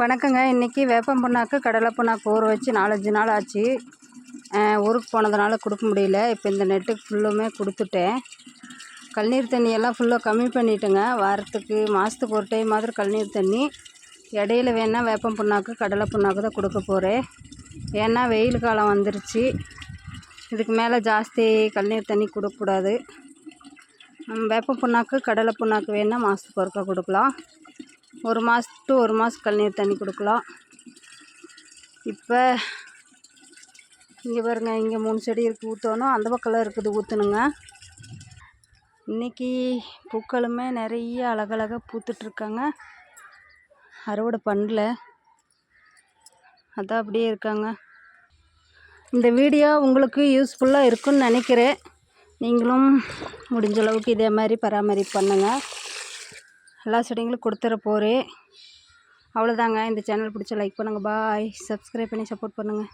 வணக்கங்க. இன்றைக்கி வேப்பம் புண்ணாக்கு கடலை புண்ணாக்கு ஊற வச்சு நாலஞ்சு நாள் ஆச்சு. ஊருக்கு போனதுனால கொடுக்க முடியல. இப்போ இந்த நெட்டுக்கு ஃபுல்லுமே கொடுத்துட்டேன். கல்நீர் தண்ணியெல்லாம் ஃபுல்லாக கம்மி பண்ணிட்டேங்க. வாரத்துக்கு மாதத்துக்கு ஒரு டைம் மாதிரி கல்நீர் தண்ணி. இடையில வேணால் வேப்பம் புண்ணாக்கு கடலை புண்ணாக்கு தான் கொடுக்க போகிறேன் ஏன்னா வெயில் காலம் வந்துருச்சு. இதுக்கு மேலே ஜாஸ்தி கல்நீர் தண்ணி கொடுக்கக்கூடாது. வேப்ப வேப்பம் புண்ணாக்கு கடலை புண்ணாக்கு வேணால் மாதத்துக்கு ஒருக்கா கொடுக்கலாம். ஒரு மாதம் டு ஒரு மாதம் கழிநீர் தண்ணி கொடுக்கலாம். இப்போ இங்கே பாருங்க இங்கே மூணு செடி இருக்குது ஊற்றணும் அந்த பக்கம்லாம் இருக்குது ஊற்றணுங்க இன்றைக்கி பூக்களுமே நிறைய அழகழகாக பூத்துட்ருக்காங்க. அறுவடை பண்ணல. அதான் அப்படியே இருக்காங்க. இந்த வீடியோ உங்களுக்கு யூஸ்ஃபுல்லாக இருக்குன்னு நினைக்கிறேன். நீங்களும் முடிஞ்சளவுக்கு இதே மாதிரி பராமரிப்பு பண்ணுங்கள் எல்லா செடிங்களும் கொடுத்துற போகிறேன் அவ்வளோதாங்க இந்த சேனல் பிடிச்ச லைக் பண்ணுங்கள் பாய் சப்ஸ்கிரைப் பண்ணி சப்போர்ட் பண்ணுங்கள்